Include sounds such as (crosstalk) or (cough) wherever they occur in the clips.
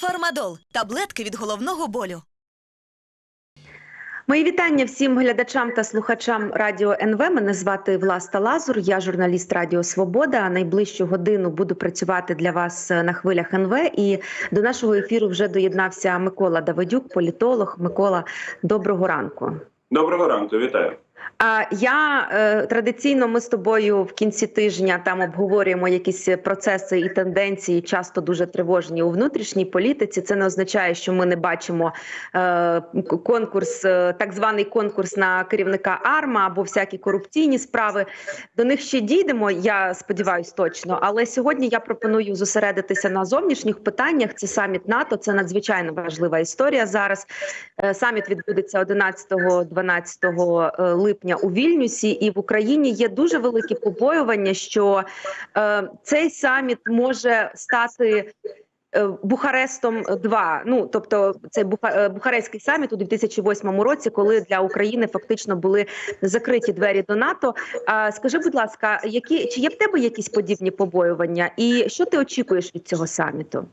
Фармадол таблетки від головного болю. Мої вітання всім глядачам та слухачам радіо НВ. Мене звати Власта Лазур. Я журналіст Радіо Свобода. Найближчу годину буду працювати для вас на хвилях НВ. І до нашого ефіру вже доєднався Микола Давидюк, політолог. Микола, доброго ранку. Доброго ранку, вітаю. Я е, традиційно ми з тобою в кінці тижня там обговорюємо якісь процеси і тенденції, часто дуже тривожні у внутрішній політиці. Це не означає, що ми не бачимо е, конкурс, е, так званий конкурс на керівника АРМА або всякі корупційні справи. До них ще дійдемо. Я сподіваюся, точно. Але сьогодні я пропоную зосередитися на зовнішніх питаннях. Це саміт НАТО. Це надзвичайно важлива історія зараз. Саміт відбудеться 11-12 липня у Вільнюсі, і в Україні є дуже великі побоювання, що е, цей саміт може стати. е, Бухарестом 2 ну тобто цей е, Бухарестський саміт у 2008 році, коли для України фактично були закриті двері до НАТО. А скажи, будь ласка, які чи є в тебе якісь подібні побоювання, і що ти очікуєш від цього саміту?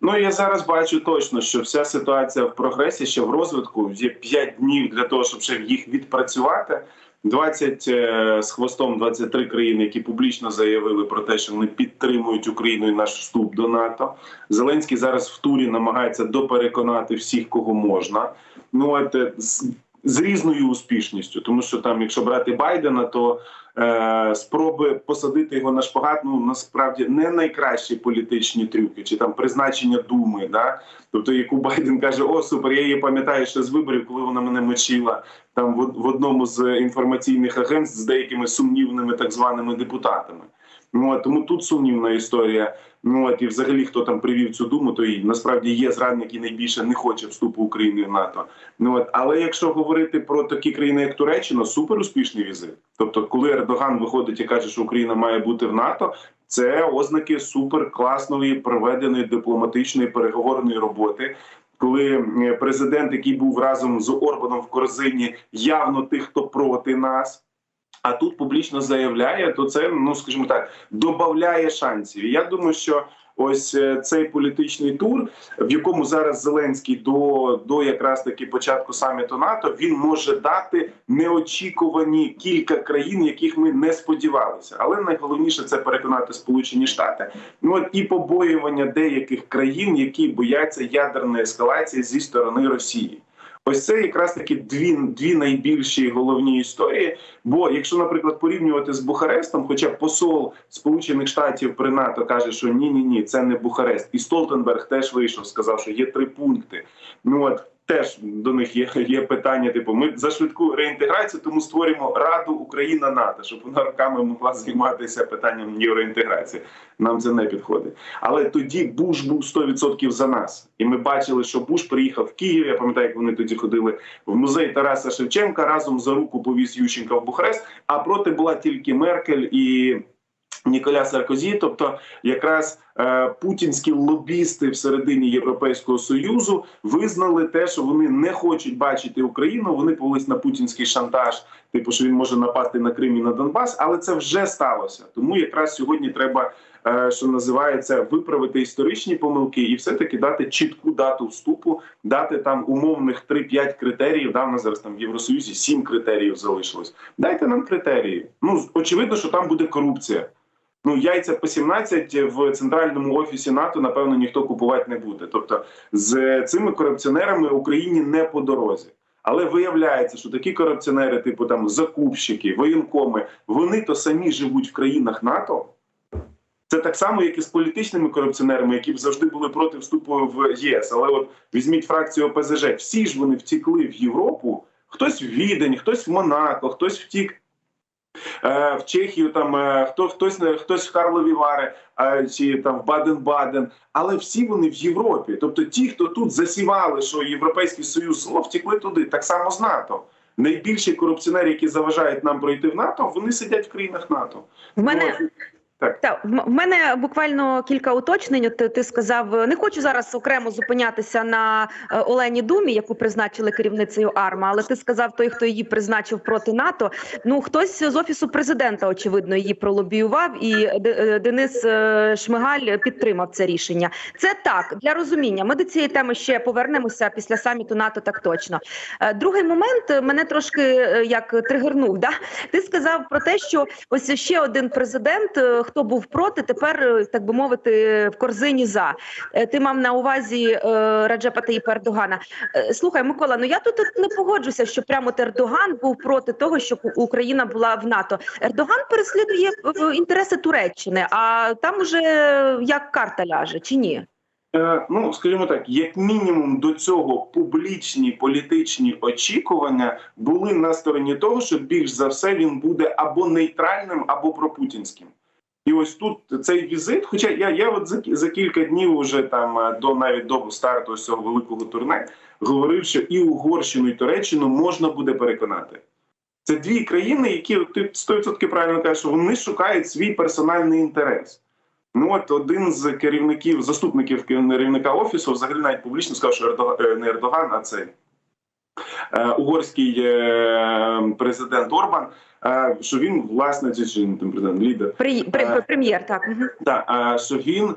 Ну я зараз бачу точно, що вся ситуація в прогресі ще в розвитку. Є 5 днів для того, щоб ще їх відпрацювати. 20 е, з хвостом 23 країни, які публічно заявили про те, що вони підтримують Україну і наш вступ до НАТО. Зеленський зараз в турі намагається допереконати всіх, кого можна. Ну от е, з, різною успішністю, тому що там, якщо брати Байдена, то е, спроби посадити його на шпагат, ну насправді не найкращі політичні трюки, чи там призначення думи, да? Тобто яку Байден каже: О, супер, я її пам'ятаю ще з виборів, коли вона мене мочила там в, в одному з інформаційних агентств з деякими сумнівними так званими депутатами. Ну тому тут сумнівна історія. Ну от і взагалі, хто там привів цю думу, то і насправді є зрадник, який найбільше не хоче вступу України в НАТО. Ну от, але якщо говорити про такі країни, як Туреччина, супер успішний візит. Тобто, коли Ердоган виходить і каже, що Україна має бути в НАТО, це ознаки супер класної проведеної дипломатичної переговорної роботи. Коли е, президент, який був разом з Орбаном в корзині, явно тих, хто проти нас. А тут публічно заявляє, то це ну скажімо так, додає шансів. Я думаю, що ось е, цей політичний тур, в якому зараз Зеленський до, до якраз таки початку саміту НАТО, він може дати неочікувані кілька країн, яких ми не сподівалися. Але найголовніше це переконати Сполучені Штати. Ну от і побоювання деяких країн, які бояться ядерної ескалації зі сторони Росії. Ось це якраз таки дві дві найбільші головні історії. Бо якщо, наприклад, порівнювати з Бухарестом, хоча посол Сполучених Штатів при НАТО каже, що ні, ні, ні, це не Бухарест, і Столтенберг теж вийшов, сказав, що є три пункти. Ну от теж до них є, є питання. Типу, ми за швидку реінтеграцію, тому створюємо Раду Україна НАТО, щоб вона роками могла займатися питанням євроінтеграції. Нам це не підходить. Але тоді Буш був 100% за нас, і ми бачили, що Буш приїхав в Київ. Я пам'ятаю, як вони тоді ходили в музей Тараса Шевченка. Разом за руку повіз Ющенка в Бухарест. А проти була тільки Меркель і. Ніколя Саркозі, тобто якраз е, путінські лобісти всередині Європейського союзу визнали те, що вони не хочуть бачити Україну. Вони повелись на путінський шантаж, типу, що він може напасти на Крим і на Донбас, але це вже сталося. Тому якраз сьогодні треба, е, що називається, виправити історичні помилки і все таки дати чітку дату вступу, дати там умовних 3-5 критеріїв. Да, в нас зараз там в Євросоюзі 7 критеріїв залишилось. Дайте нам критерії. Ну очевидно, що там буде корупція. Ну, яйця по 17 в центральному офісі НАТО, напевно, ніхто купувати не буде. Тобто, з цими корупціонерами Україні не по дорозі. Але виявляється, що такі корупціонери, типу там закупщики, воєнкоми, вони то самі живуть в країнах НАТО. Це так само, як і з політичними корупціонерами, які б завжди були проти вступу в ЄС. Але от візьміть фракцію ОПЗЖ, всі ж вони втікли в Європу. Хтось в Відень, хтось в Монако, хтось втік в Чехію, там е, хто хтось хтось в Карлові Вари е, чи там в Баден-Баден, але всі вони в Європі. Тобто, ті, хто тут засівали, що Європейський Союз зло, втекли туди, так само з НАТО. Найбільші корупціонери, які заважають нам пройти в НАТО, вони сидять в країнах НАТО. В мене Так. Так, в мене буквально кілька уточнень. Ти, ти сказав, е, не хочу зараз окремо зупинятися на е, Олені Думі, яку призначили керівницею АРМА, але ти сказав, той, хто її призначив проти НАТО. Ну хтось з офісу президента, очевидно, її пролобіював, і Д- е, Денис е, Шмигаль підтримав це рішення. Це так для розуміння. Ми до цієї теми ще повернемося після саміту НАТО. Так точно. Е, Другий момент е, мене трошки е, як тригернув. Да? Ти сказав про те, що ось ще один президент, е, хто був проти, тепер е, так би мовити, в корзині за Е, ти мав на увазі е, Раджепа Таїпа Ердогана. Слухай, Микола, ну я тут не погоджуся, що прямо Ердоган був проти того, щоб Україна була в НАТО. Ердоган переслідує інтереси Туреччини, а там уже як карта ляже, чи ні? Ну, скажімо так, як мінімум до цього публічні політичні очікування були на стороні того, що більш за все він буде або нейтральним, або пропутінським. І ось тут цей візит. Хоча я, я от за, за кілька днів уже там е, до навіть до старту цього великого турне говорив, що і Угорщину, і Туреччину можна буде переконати. Це дві країни, які ти 100% правильно кажеш, що вони шукають свій персональний інтерес. Ну от один з керівників, заступників керівника офісу, взагалі навіть публічно сказав, що Ердоган, е, не Ердоган, а цей угорський е, президент Орбан, е, що він власне чи чи не президент, лідер, При, Е. прем'єр, так. Так, що він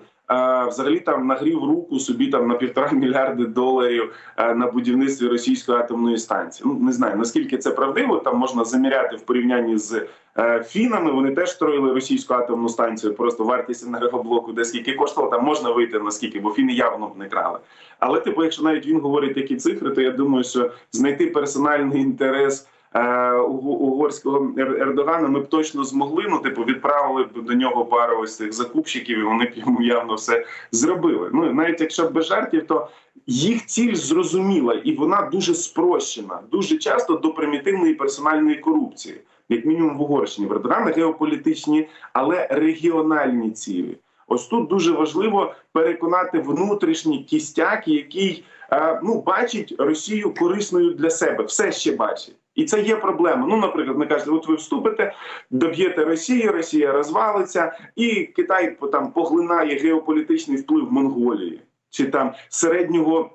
взагалі там нагрів руку собі там на півтора мільярди доларів на будівництві російської атомної станції. Ну не знаю наскільки це правдиво. Там можна заміряти в порівнянні з е, фінами. Вони теж строїли російську атомну станцію. Просто вартість енергоблоку, де скільки коштувало, там можна вийти наскільки, бо фіни явно б не крали. Але типу, якщо навіть він говорить такі цифри, то я думаю, що знайти персональний інтерес. Е, уг- Угорського Ердогана ми б точно змогли. Ну, типу, відправили б до нього пару ось цих закупщиків, і вони б йому явно все зробили. Ну навіть якщо без жартів, то їх ціль зрозуміла, і вона дуже спрощена, дуже часто до примітивної персональної корупції, як мінімум в Угорщині. В Ердогана геополітичні, але регіональні цілі. Ось тут дуже важливо переконати внутрішній кістяк, який е, ну бачить Росію корисною для себе, все ще бачить. І це є проблема. Ну, наприклад, ми кажете, от ви вступите, доб'єте Росію, Росія розвалиться, і Китай там поглинає геополітичний вплив Монголії чи там середнього.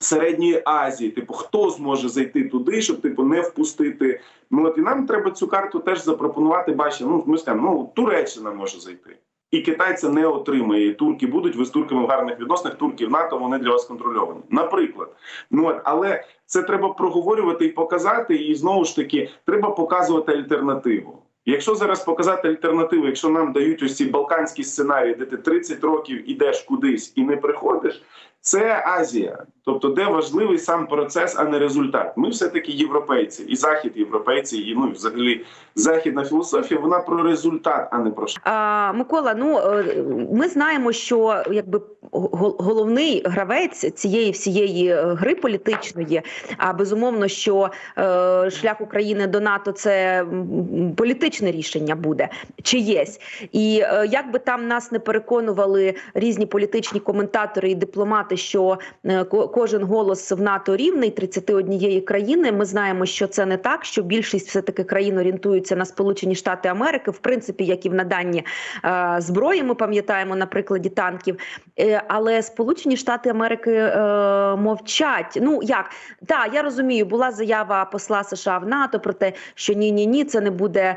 Середньої Азії, типу, хто зможе зайти туди, щоб типу не впустити. Ну от і нам треба цю карту теж запропонувати. Бачите, ну ми скажемо, ну Туреччина може зайти, і Китай це не отримає. І турки будуть ви з турками в гарних відносинах. Турки в НАТО вони для вас контрольовані. Наприклад, ну але це треба проговорювати і показати. І знову ж таки треба показувати альтернативу. Якщо зараз показати альтернативу, якщо нам дають ось ці балканські сценарії, де ти 30 років ідеш кудись і не приходиш, це Азія, тобто де важливий сам процес, а не результат. Ми все таки європейці, і захід європейці, і ну взагалі західна філософія. Вона про результат, а не про що. А, Микола, ну е, ми знаємо, що якби гол- головний гравець цієї всієї е, гри політичної, а безумовно, що е, шлях України до НАТО це політичне рішення буде чиєсь. І е, як би там нас не переконували різні політичні коментатори і дипломати, що е, кожен голос в НАТО рівний 31 країни. Ми знаємо, що це не так, що більшість все таки країн орієнтуються на Сполучені Штати Америки, в принципі, як і в наданні е, зброї. Ми пам'ятаємо на прикладі танків. Е, але Сполучені Штати Америки мовчать. Ну як так, я розумію, була заява посла США в НАТО про те, що ні, ні, ні, це не буде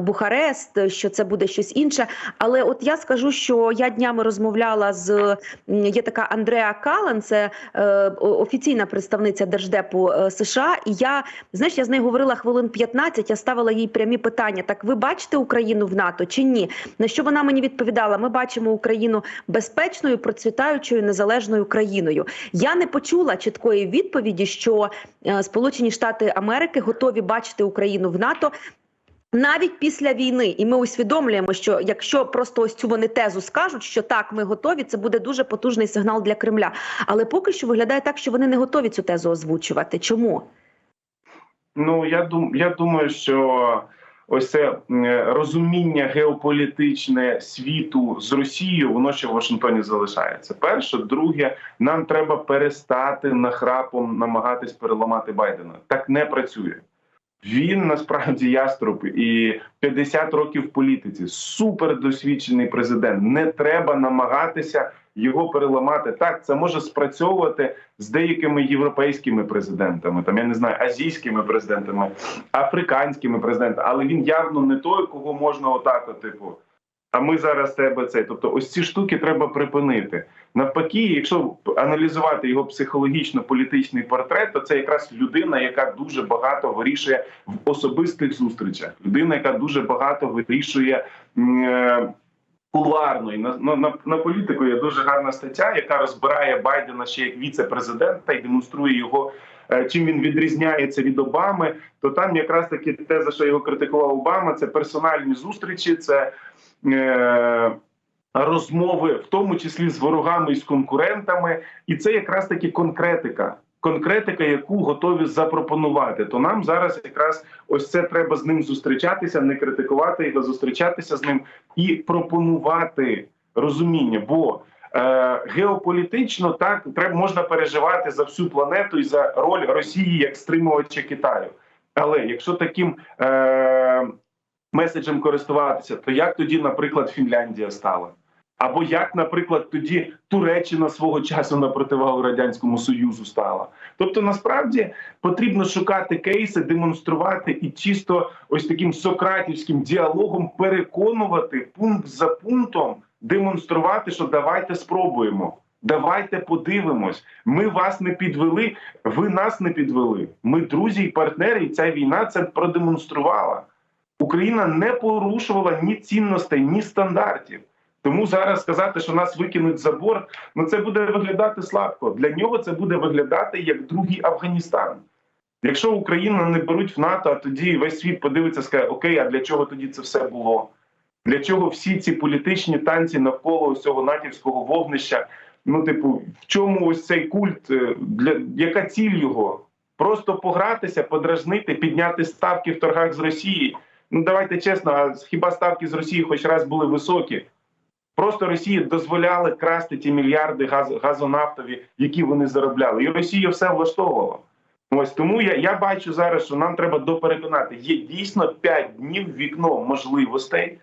Бухарест, що це буде щось інше. Але от я скажу, що я днями розмовляла з є така Андреа Калан, це е, офіційна представниця держдепу е, США. І я знаєш, я з нею говорила хвилин 15, Я ставила їй прямі питання: так ви бачите Україну в НАТО чи ні? На що вона мені відповідала? Ми бачимо Україну безпечною, процвітаючою незалежною країною. Я не почула чіткої відповіді, що е, Сполучені Штати Америки готові бачити Україну в НАТО. Навіть після війни, і ми усвідомлюємо, що якщо просто ось цю вони тезу скажуть, що так, ми готові, це буде дуже потужний сигнал для Кремля. Але поки що виглядає так, що вони не готові цю тезу озвучувати. Чому? Ну я дум, я думаю, що ось це розуміння геополітичне світу з Росією, воно ще в Вашингтоні залишається. Перше, друге, нам треба перестати нахрапом намагатись переламати Байдена. Так не працює. Він насправді яструб і 50 років в політиці. Супердосвідчений президент. Не треба намагатися його переламати. Так, це може спрацьовувати з деякими європейськими президентами, там я не знаю, азійськими президентами, африканськими президентами, але він явно не той, кого можна отак, от, типу. А ми зараз тебе цей. Тобто, ось ці штуки треба припинити. Навпаки, якщо аналізувати його психологічно-політичний портрет, то це якраз людина, яка дуже багато вирішує в особистих зустрічах. Людина, яка дуже багато вирішує е, кулуарно. І на, на, на, політику є дуже гарна стаття, яка розбирає Байдена ще як віце-президента і демонструє його. е, Чим він відрізняється від Обами, то там якраз таки те, за що його критикував Обама, це персональні зустрічі, це розмови, в тому числі з ворогами і з конкурентами, і це якраз таки конкретика. Конкретика, яку готові запропонувати, то нам зараз якраз ось це треба з ним зустрічатися, не критикувати його, зустрічатися з ним і пропонувати розуміння. Бо е, геополітично так треба можна переживати за всю планету і за роль Росії як стримувача Китаю. Але якщо таким е, меседжем користуватися, то як тоді, наприклад, Фінляндія стала? Або як, наприклад, тоді Туреччина свого часу на противагу радянському союзу стала. Тобто, насправді потрібно шукати кейси, демонструвати і чисто ось таким сократівським діалогом переконувати пункт за пунктом, демонструвати, що давайте спробуємо. Давайте подивимось. Ми вас не підвели, ви нас не підвели. Ми друзі і партнери, і ця війна це продемонструвала. Україна не порушувала ні цінностей, ні стандартів. Тому зараз сказати, що нас викинуть за борт, ну це буде виглядати слабко. Для нього це буде виглядати як другий Афганістан. Якщо Україну не беруть в НАТО, а тоді весь світ подивиться, скаже, окей, а для чого тоді це все було? Для чого всі ці політичні танці навколо цього натівського вогнища? Ну, типу, в чому ось цей культ? е, Для яка ціль його? Просто погратися, подражнити, підняти ставки в торгах з Росії. Ну давайте чесно, а хіба ставки з Росії хоч раз були високі? Просто Росії дозволяли красти ті мільярди газ, газонафтові, які вони заробляли, і Росія все влаштовувала. Ось тому я, я бачу зараз, що нам треба допереконати. Є дійсно 5 днів вікно можливостей,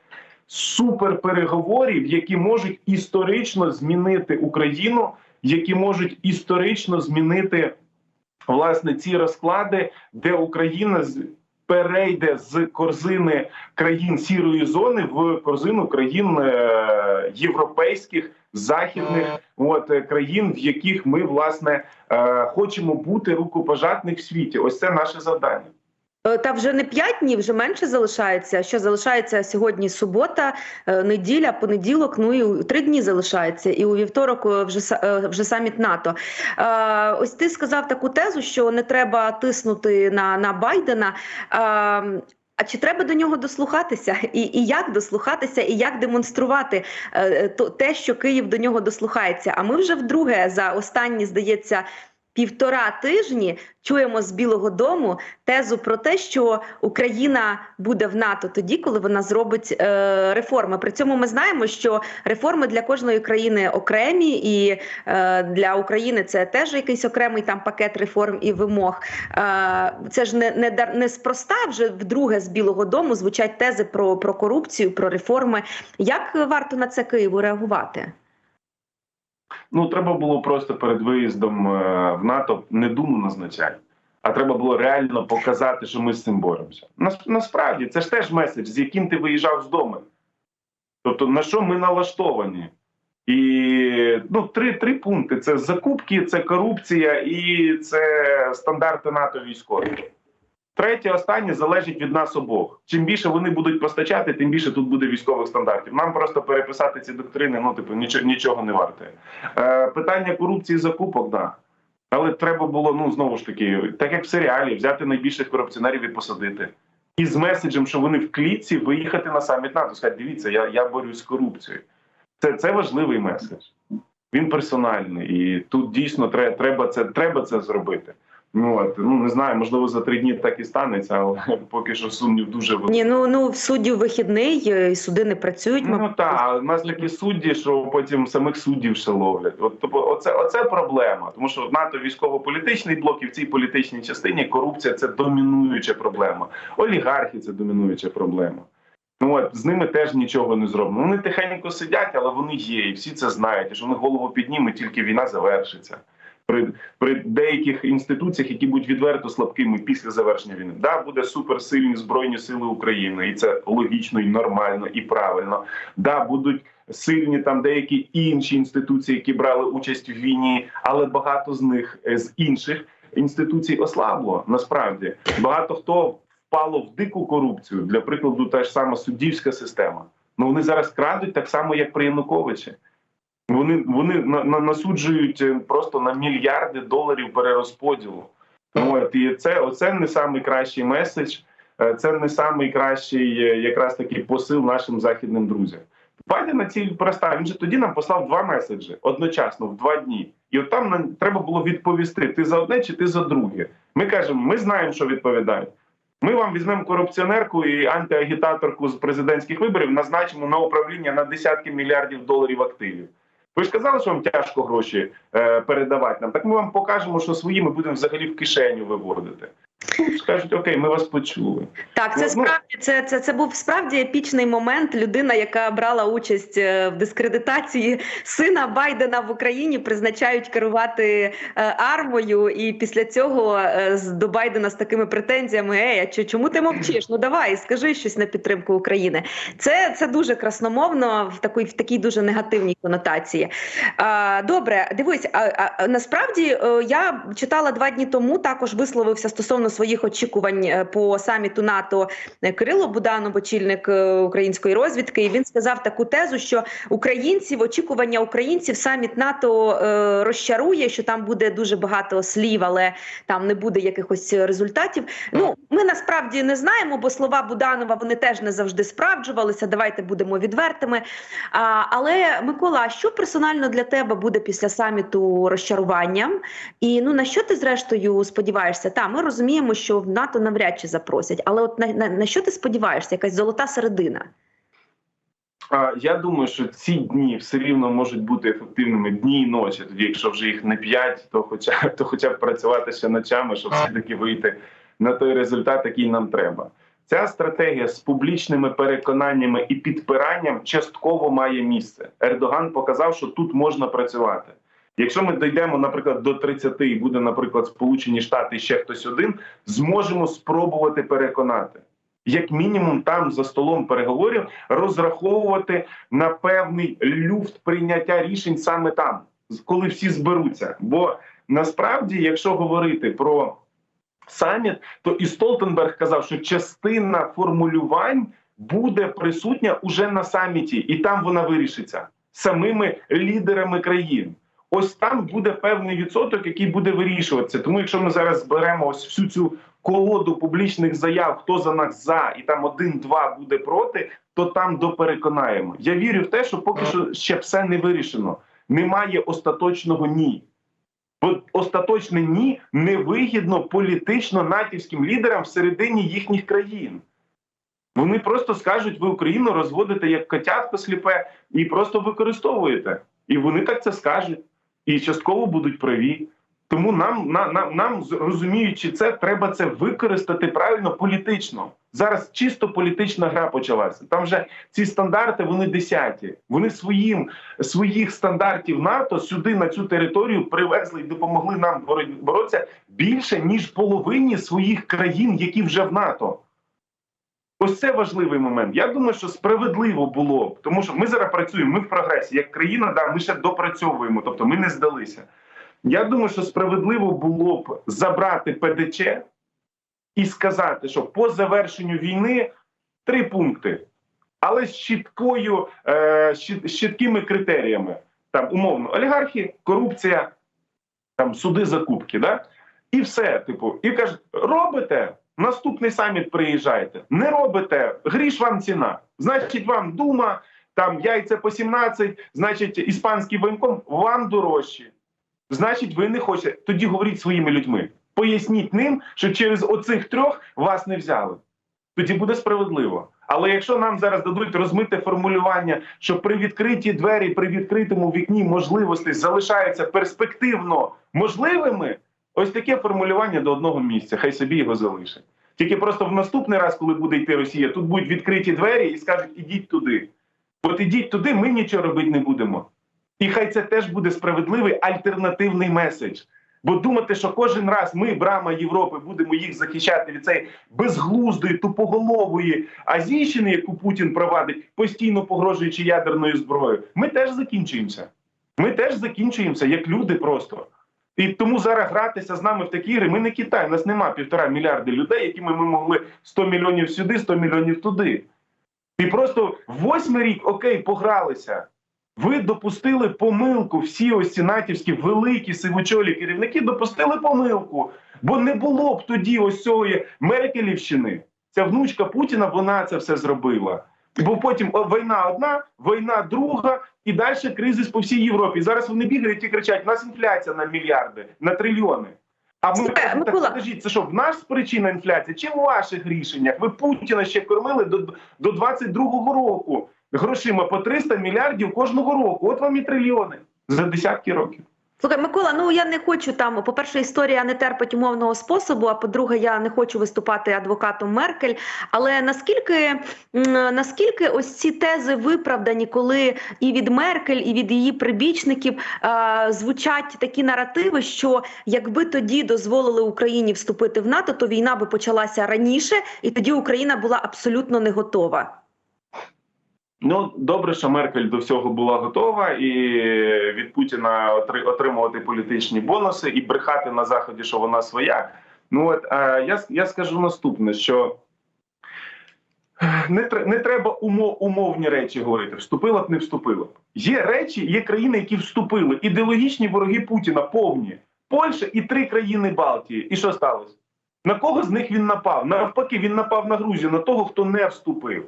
суперпереговорів, які можуть історично змінити Україну, які можуть історично змінити власне ці розклади, де Україна перейде з корзини країн сірої зони в корзину країн е, європейських західних от е, країн, в яких ми власне е, хочемо бути рукопожатних в світі. Ось це наше завдання. Е, Та вже не п'ять днів, вже менше залишається. Що залишається сьогодні субота, е, неділя, понеділок. Ну і три дні залишається. І у вівторок е, вже вже саміт НАТО. Ось ти сказав таку тезу, що не треба тиснути на, на Байдена. А чи треба до нього дослухатися, і, і як дослухатися, і як демонструвати те, що Київ до нього дослухається? А ми вже вдруге за останні, здається, півтора тижні чуємо з Білого Дому тезу про те, що Україна буде в НАТО тоді, коли вона зробить е, реформи. При цьому ми знаємо, що реформи для кожної країни окремі, і е, для України це теж якийсь окремий там пакет реформ і вимог. Е, це ж не, не, не спроста вже вдруге з Білого Дому звучать тези про, про корупцію, про реформи. Як варто на це Києву реагувати? Ну треба було просто перед виїздом е, в НАТО не думу назначати, а треба було реально показати, що ми з цим боремося. Насправді це ж теж меседж, з яким ти виїжджав з дому. Тобто на що ми налаштовані? І ну, три, три пункти: це закупки, це корупція і це стандарти НАТО військові. Третє, останнє залежить від нас обох. Чим більше вони будуть постачати, тим більше тут буде військових стандартів. Нам просто переписати ці доктрини, ну типу, нічого, нічого не варте. Е, питання корупції закупок, да. Але треба було, ну знову ж таки, так як в серіалі, взяти найбільших корупціонерів і посадити. І з меседжем, що вони в клітці виїхати на саміт НАТО. Сказати, дивіться, я, я борюсь з корупцією. Це, це важливий меседж. Він персональний, і тут дійсно треба, це треба це зробити. Ну от ну не знаю, можливо, за три дні так і станеться, але (laughs) поки що сумнів дуже великий. Ні, ну ну в суддів вихідний, е, і суди не працюють. Ну мабуть. так, у нас такі судді, що потім самих суддів ще ловлять. От тобто, оце, оце проблема. Тому що НАТО військово-політичний блок і в цій політичній частині корупція це домінуюча проблема. Олігархи це домінуюча проблема. Ну от з ними теж нічого не зроблено. Вони тихенько сидять, але вони є, і всі це знають. І що вони голову піднімуть, тільки війна завершиться. При, при деяких інституціях, які будуть відверто слабкими після завершення війни, да, буде суперсильні збройні сили України, і це логічно і нормально і правильно. Да, будуть сильні там деякі інші інституції, які брали участь в війні, але багато з них е, з інших інституцій ослабло. Насправді багато хто впало в дику корупцію. Для прикладу, та ж сама суддівська система. Ну вони зараз крадуть так само, як при Януковичі. Вони вони на, на, насуджують е, просто на мільярди доларів перерозподілу. От, і це оце не самий кращий меседж, е, це не самий кращий е, якраз такий посил нашим західним друзям. Байдена ціль проста. Він же тоді нам послав два меседжі одночасно в два дні. І от там нам треба було відповісти: ти за одне чи ти за друге. Ми кажемо, ми знаємо, що відповідають. Ми вам візьмемо корупціонерку і антиагітаторку з президентських виборів, назначимо на управління на десятки мільярдів доларів активів. Ви ж казали, що вам тяжко гроші е, передавати нам. Так ми вам покажемо, що свої ми будемо взагалі в кишеню виводити. Скажуть, окей, ми вас почули. Так, це Ну, ну- справді це, це, це був справді епічний момент. Людина, яка брала участь е, в дискредитації сина Байдена в Україні, призначають керувати е, армою, і після цього е, до Байдена з такими претензіями: Ей, а чому ти мовчиш? Ну давай, скажи щось на підтримку України. Це, це дуже красномовно в такій в такій дуже негативній конотації. А, добре, дивись, а, а, насправді я читала два дні тому. Також висловився стосовно своїх очікувань е, по саміту НАТО е, Кирило Буданов, очільник е, української розвідки. І він сказав таку тезу, що українців очікування українців саміт НАТО розчарує, що там буде дуже багато слів, але там не буде якихось результатів. Ну ми насправді не знаємо, бо слова Буданова вони теж не завжди справджувалися. Давайте будемо відвертими. А, але Микола, що персонально для тебе буде після саміту розчаруванням? І ну на що ти зрештою сподіваєшся? Та ми розуміємо, що в НАТО навряд чи запросять, але от на, на, на що ти сподіваєшся? Якась золота середина? Я думаю, що ці дні все рівно можуть бути ефективними дні і ночі. Тоді, якщо вже їх не п'ять, то хоча то хоча б працювати ще ночами, щоб все таки вийти на той результат, який нам треба. Ця стратегія з публічними переконаннями і підпиранням частково має місце. Ердоган показав, що тут можна працювати. Якщо ми дійдемо, наприклад, до 30 і буде, наприклад, Сполучені Штати ще хтось один, зможемо спробувати переконати. Як мінімум, там за столом переговорів розраховувати на певний люфт прийняття рішень саме там, коли всі зберуться. Бо насправді, якщо говорити про саміт, то і Столтенберг казав, що частина формулювань буде присутня уже на саміті, і там вона вирішиться самими лідерами країн. Ось там буде певний відсоток, який буде вирішуватися. Тому, якщо ми зараз зберемо ось всю цю колоду публічних заяв, хто за нас за, і там один-два буде проти, то там допереконаємо. Я вірю в те, що поки що ще все не вирішено. Немає остаточного ні. Остаточне ні невигідно політично натівським лідерам всередині їхніх країн. Вони просто скажуть, ви Україну розводите як котятко сліпе і просто використовуєте. І вони так це скажуть, і частково будуть праві. Тому нам, на, нам, нам розуміючи це, треба це використати правильно політично. Зараз чисто політична гра почалася. Там вже ці стандарти вони десяті. Вони своїм своїх стандартів НАТО сюди на цю територію привезли і допомогли нам боротися більше ніж половині своїх країн, які вже в НАТО. Ось це важливий момент. Я думаю, що справедливо було тому що ми зараз працюємо, ми в прогресі. Як країна, да, ми ще допрацьовуємо, тобто ми не здалися. Я думаю, що справедливо було б забрати ПДЧ і сказати, що по завершенню війни три пункти, але з чіткою, е, з чіткими критеріями. Там умовно олігархи, корупція, там суди закупки, да? і все. Типу, і кажуть, робите. Наступний саміт приїжджайте. Не робите, гріш вам ціна. Значить, вам дума, там яйця по 17, значить, іспанський воєнком вам дорожчі. Значить, ви не хочете. Тоді говоріть своїми людьми. Поясніть ним, що через оцих трьох вас не взяли. Тоді буде справедливо. Але якщо нам зараз дадуть розмите формулювання, що при відкритій двері, при відкритому вікні можливостей залишаються перспективно можливими, ось таке формулювання до одного місця. Хай собі його залишить. Тільки просто в наступний раз, коли буде йти Росія, тут будуть відкриті двері і скажуть, ідіть туди. От ідіть туди, ми нічого робити не будемо. І хай це теж буде справедливий альтернативний меседж. Бо думати, що кожен раз ми, брама Європи, будемо їх захищати від цієї безглуздої, тупоголової азійщини, яку Путін провадить, постійно погрожуючи ядерною зброєю, ми теж закінчуємося. Ми теж закінчуємося як люди просто. І тому зараз гратися з нами в такі ігри. Ми не Китай, у нас нема півтора мільярди людей, якими ми могли 100 мільйонів сюди, 100 мільйонів туди. І просто восьмий рік, окей, погралися. Ви допустили помилку. Всі ось ці натівські великі сивочолі керівники допустили помилку. Бо не було б тоді ось цієї Меркелівщини. Ця внучка Путіна, вона це все зробила. Бо потім війна одна, війна друга, і далі кризис по всій Європі. І зараз вони бігають і кричать: у нас інфляція на мільярди, на трильйони. А ми кажемо, так подождіть, це що в нас причина інфляції? Чи в ваших рішеннях? Ви Путіна ще кормили до, до 22-го року грошима по 300 мільярдів кожного року. От вам і трильйони за десятки років. Слухай, Микола, ну я не хочу там. По-перше, історія не терпить умовного способу. А по-друге, я не хочу виступати адвокатом Меркель. Але наскільки наскільки ось ці тези виправдані, коли і від Меркель, і від її прибічників е, звучать такі наративи, що якби тоді дозволили Україні вступити в НАТО, то війна би почалася раніше, і тоді Україна була абсолютно не готова. Ну добре, що Меркель до всього була готова, і від Путіна отримувати політичні бонуси і брехати на заході, що вона своя. Ну от е, я, я скажу наступне: що не, не треба умов, умовні речі говорити. Вступила б, не вступила б. Є речі, є країни, які вступили. Ідеологічні вороги Путіна повні. Польща і три країни Балтії. І що сталося? На кого з них він напав? Навпаки, він напав на Грузію, на того, хто не вступив.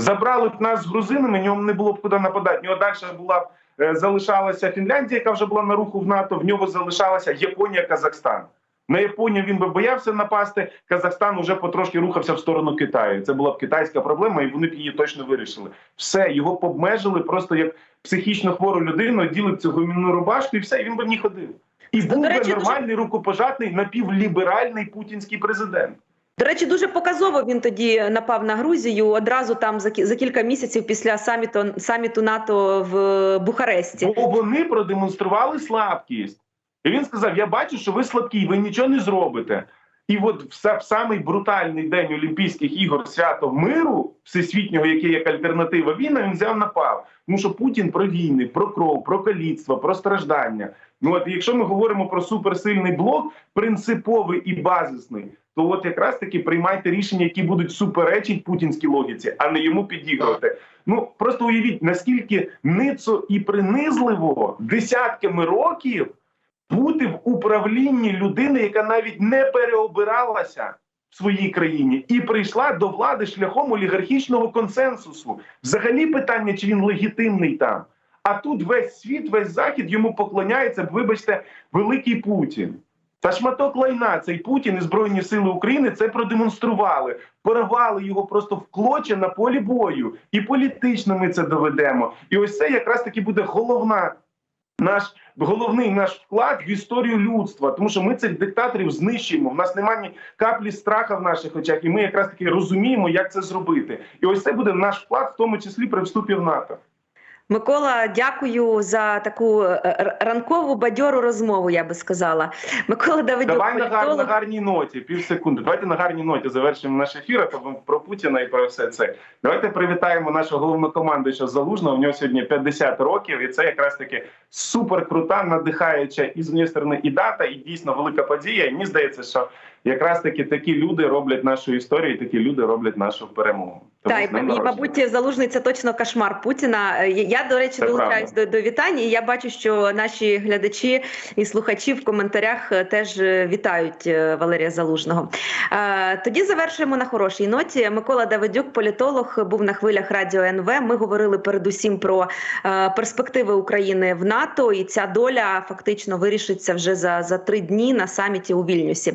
Забрали б нас з грузинами, ньому не було б куди нападати. В нього далі була б е, залишалася Фінляндія, яка вже була на руху в НАТО. В нього залишалася Японія, Казахстан. На Японію він би боявся напасти. Казахстан вже потрошки рухався в сторону Китаю. Це була б китайська проблема, і вони б її точно вирішили. Все його б обмежили просто як психічно хвору людину, оділи б цю гумінну рубашку, і все, і він би в ній ходив. І був би нормальний рукопожатний напівліберальний путінський президент. До речі, дуже показово він тоді напав на Грузію одразу там за кілька місяців після саміту саміту НАТО в Бухаресті. Бо вони продемонстрували слабкість. І він сказав: Я бачу, що ви слабкі, ви нічого не зробите. І от в в самий брутальний день Олімпійських ігор свято миру всесвітнього, яке як альтернатива війна, він взяв напав. Тому що Путін про війни, про кров, про каліцтво, про страждання. Ну от якщо ми говоримо про суперсильний блок, принциповий і базисний, то от якраз таки приймайте рішення, які будуть суперечить путінській логіці, а не йому підігрувати. Ну просто уявіть, наскільки ницо і принизливо десятками років бути в управлінні людини, яка навіть не переобиралася в своїй країні і прийшла до влади шляхом олігархічного консенсусу. Взагалі питання, чи він легітимний там. А тут весь світ, весь захід йому поклоняється, вибачте, великий Путін. Та шматок лайна цей Путін і Збройні Сили України це продемонстрували, порвали його просто в клоче на полі бою. І політично ми це доведемо. І ось це якраз таки буде головна наш головний наш вклад в історію людства, тому що ми цих диктаторів знищуємо. В нас немає ні каплі страха в наших очах, і ми якраз таки розуміємо, як це зробити. І ось це буде наш вклад, в тому числі при вступі в НАТО. Микола, дякую за таку е, ранкову бадьору розмову. Я би сказала. Микола Давидюк, Давай на, гар, на гарній ноті, пів секунди. Давайте на гарній ноті завершимо наш ефір про Путіна і про все це. Давайте привітаємо нашого головнокомандуюча Залужного. У нього сьогодні 50 років, і це якраз таки супер крута, надихаюча і з однієї сторони і дата, і дійсно велика подія. І мені здається, що якраз таки такі люди роблять нашу історію, такі люди роблять нашу перемогу. Тому Та і, і мабуть, залужний це точно кошмар Путіна. Е, Я, до речі, долучаюсь до, до вітань. І я бачу, що наші глядачі і слухачі в коментарях е, теж е, вітають Валерія Залужного. Тоді завершуємо на хорошій ноті. Микола Давидюк, політолог, був на хвилях радіо НВ. Ми говорили передусім про перспективи України в НАТО, і ця доля фактично вирішиться вже за, за три дні на саміті у Вільнюсі.